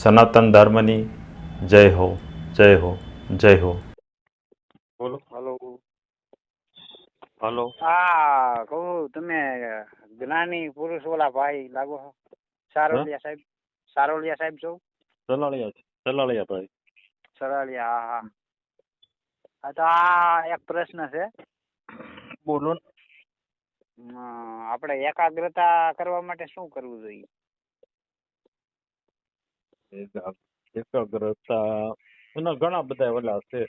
સનાતન ધર્મની જય હો જય હો જય હો. બોલો. હલો. હલો. હા કહું તમે જ્ઞાની પુરુષ ઓલા ભાઈ લાગો છો? સારોલિયા સાહેબ સારોલિયા સાહેબ છો? સલાળિયા સલાળિયા ભાઈ. સલાળિયા હા હા. તો આ એક પ્રશ્ન છે. બોલો આપણે એકાગ્રતા કરવા માટે શું કરવું જોઈએ? એકાગ્રતા એના ઘણા બધા ઓલા છે.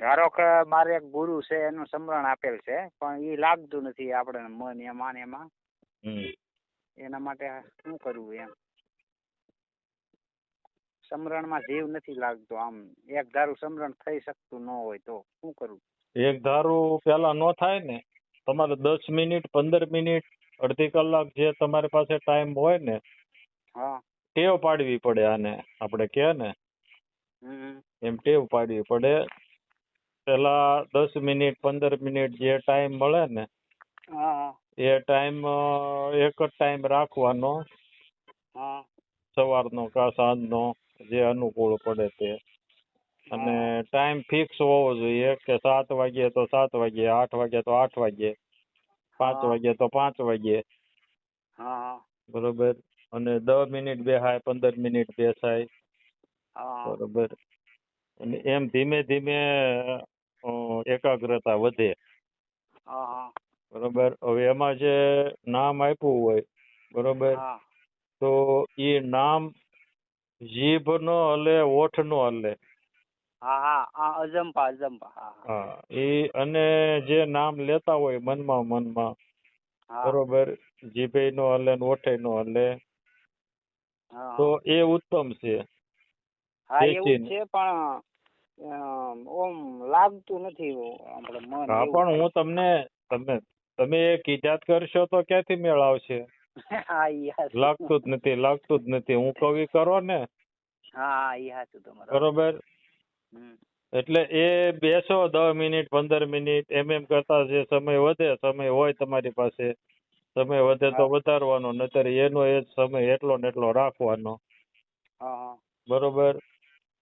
ધારો કે મારે એક ગુરુ છે એનું સમરણ આપેલ છે પણ એ લાગતું નથી આપણે મન એમાં એમાં. એના માટે શું કરવું એમ? સમરણમાં જીવ નથી લાગતો આમ. એક ધારું સમરણ થઈ શકતું ન હોય તો શું કરવું એક ધારું પેલા નો થાય ને તમારે દસ મિનિટ પંદર મિનિટ અડધી કલાક જે તમારી પાસે ટાઈમ હોય ને હા. ટેવ પાડવી પડે આને આપણે કહે ને. એમ ટેવ પાડવી પડે. પેલા દસ મિનિટ પંદર મિનિટ જે ટાઈમ મળે ને એ ટાઈમ એક જ ટાઈમ રાખવાનો. સવારનો કા સાંજનો જે અનુકૂળ પડે તે. અને ટાઈમ ફિક્સ હોવો જોઈએ કે સાત વાગ્યે તો સાત વાગ્યે આઠ વાગ્યે તો આઠ વાગ્યે પાંચ વાગે વાગ્યે તો પાંચ વાગ્યે. હા. બરોબર? અને દસ મિનિટ બેહાય પંદર મિનિટ બેસાય. હા. બરોબર. અને એમ ધીમે ધીમે એકાગ્રતા વધે. બરોબર. હવે એમાં જે નામ આપ્યું હોય બરોબર તો એ નામ જીભ નો હલે ઓઠ નો હલે. હા અજંપા અજંપા. એ અને જે નામ લેતા હોય મનમાં મનમાં બરોબર જીભે નો હલે ઓઠે નો હલે. તો એ ઉત્તમ છે. હા એવું છે પણ ઓમ લાગતું નથી આપણે મન હા પણ હું તમને તમે તમે એ કીધાત કરશો તો ક્યાંથી મેળ આવશે. લાગતું જ નથી લાગતું જ નથી. હું કવિ કરો ને. હા હાચું તમારું. બરોબર? એટલે એ બેસો દસ મિનિટ પંદર મિનિટ એમ એમ કરતા જે સમય વધે સમય હોય તમારી પાસે. સમય વધે તો વધારવાનો નતર એનો એ સમય એટલો ને એટલો રાખવાનો. બરોબર?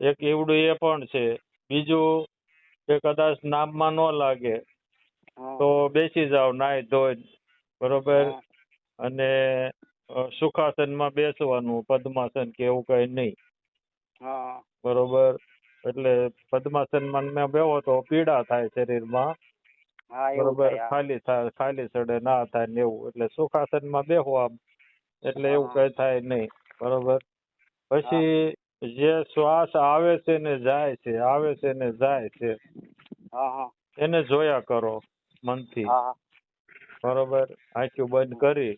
એક એવડું એ પણ છે. બીજું કે કદાચ નામમાં ન લાગે તો બેસી જાવ નાય ધોઈ. બરોબર? અને સુખાસન સુખાસનમાં બેસવાનું પદ્માસન કે એવું કઈ નહીં. હા. બરોબર? એટલે પદ્માસનમાં મેં બેહો તો પીડા થાય શરીરમાં. બરોબર ખાલી થાય ખાલી સડે ના થાય ને એવું. એટલે સુખાસનમાં બેહો આમ. એટલે એવું કઈ થાય નહીં બરોબર? પછી જે શ્વાસ આવે છે ને જાય છે આવે છે ને જાય છે એને જોયા કરો મનથી. બરોબર? આંખ્યું બંધ કરી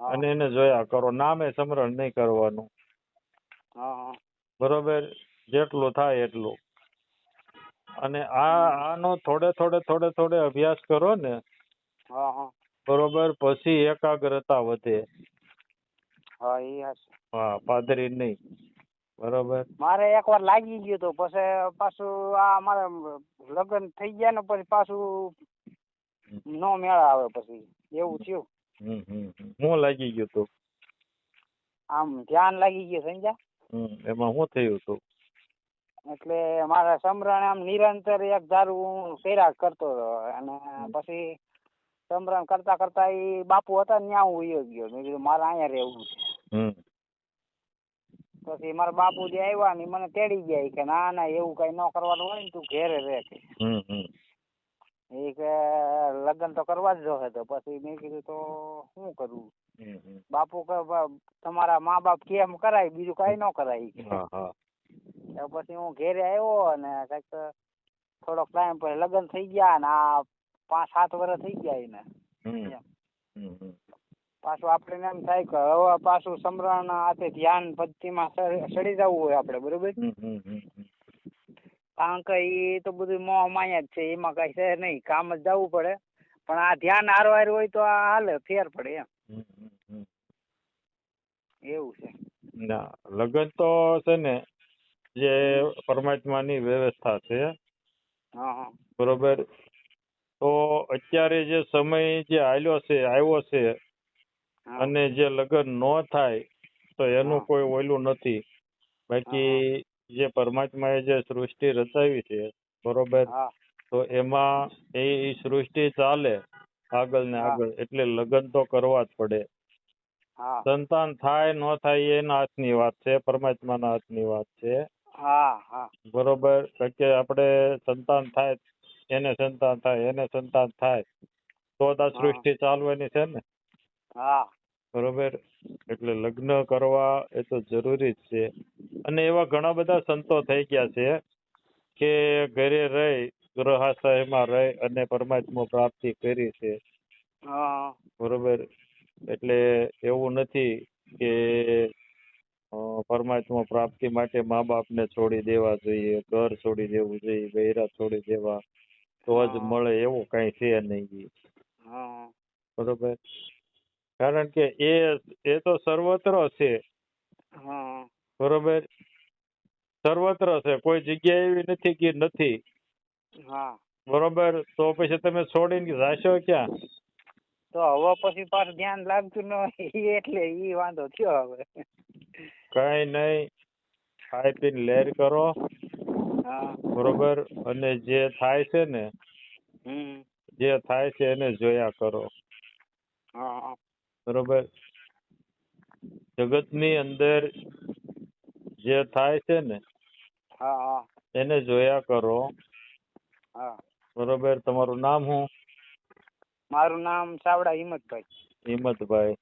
અને એને જોયા કરો. નામે સ્મરણ નહીં કરવાનું. બરોબર? જેટલું થાય એટલું. અને આ આનો થોડે થોડે થોડે થોડે અભ્યાસ કરો ને. હા હા. બરોબર પછી એકાગ્રતા વધે. હા. હા પાદરી નહીં. બરોબર? મારે એકવાર લાગી ગયું તો પછી પાછું આ મારે લગ્ન થઈ ગયા ને પછી પાછું નો મેળ આવે પછી. એવું થયું. હું લાગી ગયું તું? આમ ધ્યાન લાગી ગયું સમજ્યા? એમાં શું થયું તું? એટલે મારા સમરણ આમ નિરંતર એક ધારું હું કર્યા કરતો હતો અને પછી સમરણ કરતા કરતા એ બાપુ હતા ત્યાં હું વયો ગયો. મેં કીધું મારે અહીંયા રહેવું છે. પછી મારા બાપુજી આવ્યા ને મને તેડી ગયા. કે ના ના એવું કઈ ન કરવાનું હોય ને તું ઘેરે રહે. કે એ કે લગ્ન તો કરવા જ જોશે તો. પછી મેં કીધું તો શું કરવું. બાપુ કે તમારા મા બાપ કેમ કરાય? બીજું કઈ ન કરાય. તો પછી હું ઘેરે આવ્યો અને કંઈક થોડોક ટાઈમ પછી લગ્ન થઈ ગયા ને આ પાંચ સાત વર્ષ થઈ ગયા એને. પાછું આપણે એમ થાય કે હવે પાછું સમરણ આતે ધ્યાન પદ્ધતિમાં સડી જવું હોય આપણે બરોબર. કારણ કે એ તો બધું મોહ માયા જ છે એમાં કઈ છે નહીં કામ જ જવું પડે. પણ આ ધ્યાન હારવાર હોય તો આ હાલે ફેર પડે એમ. એવું છે. ના લગન તો છે ને જે પરમાત્માની વ્યવસ્થા છે. બરોબર? તો અત્યારે જે સમય જે આવ્યો છે આવ્યો છે અને જે લગ્ન ન થાય તો એનું કોઈ ઓયલું નથી. બાકી જે પરમાત્માએ જે સૃષ્ટિ રચાવી છે બરોબર? તો એમાં એ સૃષ્ટિ ચાલે આગળ ને આગળ. એટલે લગ્ન તો કરવા જ પડે. સંતાન થાય ન થાય એના હાથની વાત છે પરમાત્માના હાથની વાત છે. હા હા. બરોબર કે આપણે સંતાન થાય એને સંતાન થાય એને સંતાન થાય. તો જ આ સૃષ્ટિ ચાલવાની છે ને? હા. બરોબર. એટલે લગ્ન કરવા એ તો જરૂરી જ છે. અને એવા ઘણા બધા સંતો થઈ ગયા છે કે ઘરે રહી ગૃહાશયમાં રહી અને પરમાત્મા પ્રાપ્તિ કરી છે. બરોબર. એટલે એવું નથી કે પરમાત્મા પ્રાપ્તિ માટે મા બાપને છોડી દેવા જોઈએ ઘર છોડી દેવું જોઈએ બૈરા છોડી દેવા તો જ મળે એવું કઈ છે નહીં બરોબર? કારણ કે એ એ તો સર્વત્ર છે. બરોબર? સર્વત્ર છે. કોઈ જગ્યા એવી નથી કે નથી. હા. બરોબર? તો પછી તમે છોડીને જાશો ક્યાં? તો હવે પછી પાછું ધ્યાન લાગતું ન એટલે ઈ વાંધો થયો હવે. કઈ નહીં ખાઈ પીને લહેર કરો. બરોબર? અને જે થાય છે ને જે થાય છે એને જોયા કરો. બરોબર? જગતની અંદર જે થાય છે ને એને જોયા કરો. હા. બરોબર? તમારું નામ શું? મારું નામ ચાવડા હિંમતભાઈ. હિંમતભાઈ.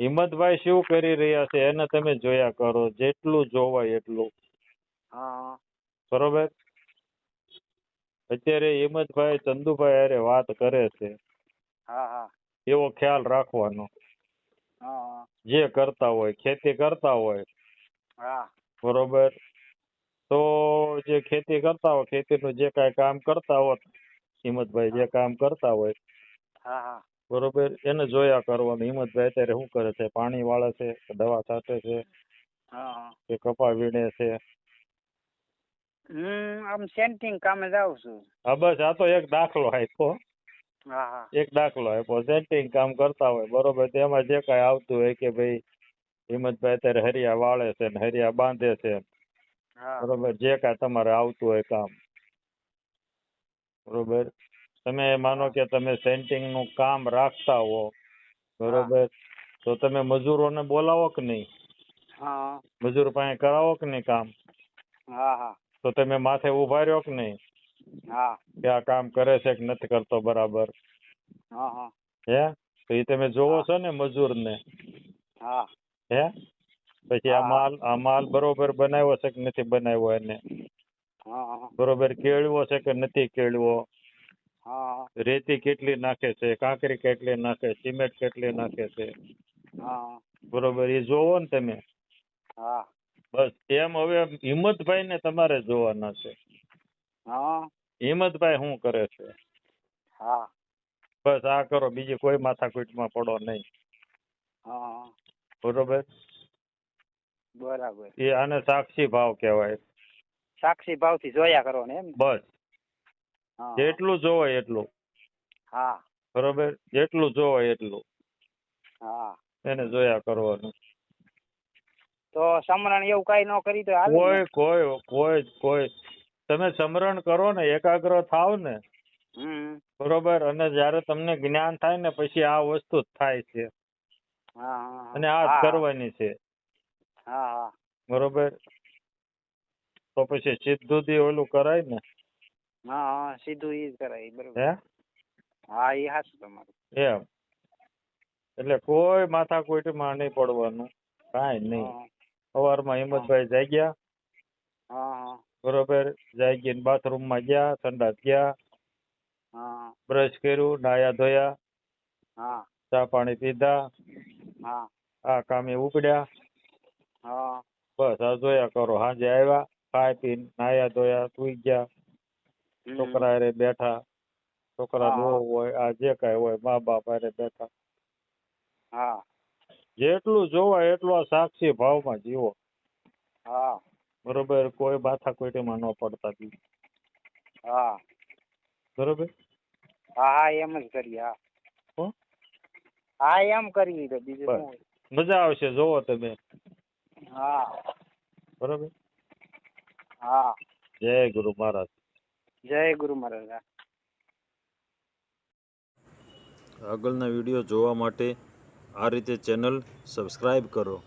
હિંમતભાઈ શું કરી રહ્યા છે? એને તમે જોયા કરો. જેટલું જોવાય એટલું. હા. બરોબર? અત્યારે હિંમતભાઈ ચંદુભાઈ અરે વાત કરે છે. હા હા. એવો ખ્યાલ રાખવાનો. હા. જે કરતા હોય ખેતી કરતા હોય. હા. બરોબર? તો જે ખેતી કરતા હોય ખેતીનું જે કાંઈ કામ કરતા હોત હિંમતભાઈ જે કામ કરતા હોય બરોબર? એને જોયા કરવાનું હિંમતભાઈ અત્યારે શું કરે છે? પાણી વાળે છે કે દવા છાંટે છે કે કપા વીણે છે? હું આમ સેન્ટિંગ કામે જાઉં છું. હા બસ આ તો એક દાખલો આપ્યો. એક દાખલો આપ્યો. સેન્ટિંગ કામ કરતા હોય બરોબર? તેમાં જે કાંઈ આવતું હોય કે ભાઈ હિંમતભાઈ અત્યારે હરિયા વાળે છે ને હરિયા બાંધે છે હા. બરોબર? જે કાંઈ તમારે આવતું હોય કામ. બરોબર? તમે માનો કે તમે સેન્ટિંગનું કામ રાખતા હો બરોબર? તો તમે મજૂરોને બોલાવો કે નહીં? હા. મજૂર પાસે કરાવો કે નહીં કામ? હા હા. તો તમે માથે ઊભા રહ્યો કે નહીં? હા. કે આ કામ કરે છે કે નથી કરતો બરાબર? હા હા. હે? તો એ તમે જોવો છો ને મજૂરને? હા. હે? પછી આ માલ આ માલ બરોબર બનાવ્યો છે કે નથી બનાવ્યો એને? બરોબર કેળવો છે કે નથી કેળવો? રેતી કેટલી નાખે છે કાંકરી કેટલી નાખે સિમેન્ટ કેટલી નાખે છે? હા. બરોબર એ જોવો ને તમે. હા. બસ એમ હવે હિંમતભાઈ ને તમારે જોવાના છે. હા. હિંમતભાઈ શું કરે છે? હા. બસ આ કરો બીજી કોઈ માથાકૂટમાં પડો નહીં. હા. બરોબર? બરાબર. એ આને સાક્ષી ભાવ કહેવાય. સાક્ષી ભાવથી જોયા કરો ને એમ? બસ. જેટલું જોવાય એટલું. હા. બરોબર? જેટલું જોવાય એટલું. હા. એને જોયા કરવાનું. તો સમરણ એવું કઈ ન કરી તો કોઈ કોઈ કોઈ કોઈ. તમે સમરણ કરો ને એકાગ્ર થાવ ને. બરોબર? અને જયારે તમને જ્ઞાન થાય ને પછી આ વસ્તુ જ થાય છે. અને આ કરવાની છે. હા હા. બરોબર? તો પછી સીધું ઓલું કરાય ને. હા હા સીધું ઈ જ કરાય બરોબર. હે? હા એ હાચું તમારું. એમ. એટલે કોઈ માથાકૂટમાં નહીં પડવાનું કાંઈ નહીં. સવારમાં હિંમતભાઈ જાગ્યા હા હા. બરોબર જાગીને બાથરૂમમાં ગયા ઠંડા ગયા. હા. બ્રશ કર્યું નાયા ધોયા. હા. ચા પાણી પીધા. હા. આ કામે ઉપડ્યા હા. બસ આ જોયા કરો સાંજે આવ્યા ખાઈ પીને નાયા ધોયા સુઈ ગયા. છોકરા હારે બેઠા છોકરા. નો હોય આ જે કઈ હોય મા બાપ હારે બેઠા. હા. જેટલું જોવાય એટલું સાક્ષી ભાવમાં જીવો. હા. બરોબર કોઈ માથાકૂટીમાં ન પડતા બી. હા. બરોબર? હા એમ જ કરીએ હા. હા? એમ કરીએ તો બીજું શું મજા આવશે જોવો તમે. હા. બરોબર? હા. જય ગુરુ મહારાજ. જય ગુરુ મહારાજ. આગળના વીડિયો જોવા માટે આ રીતે ચેનલ સબસ્ક્રાઈબ કરો.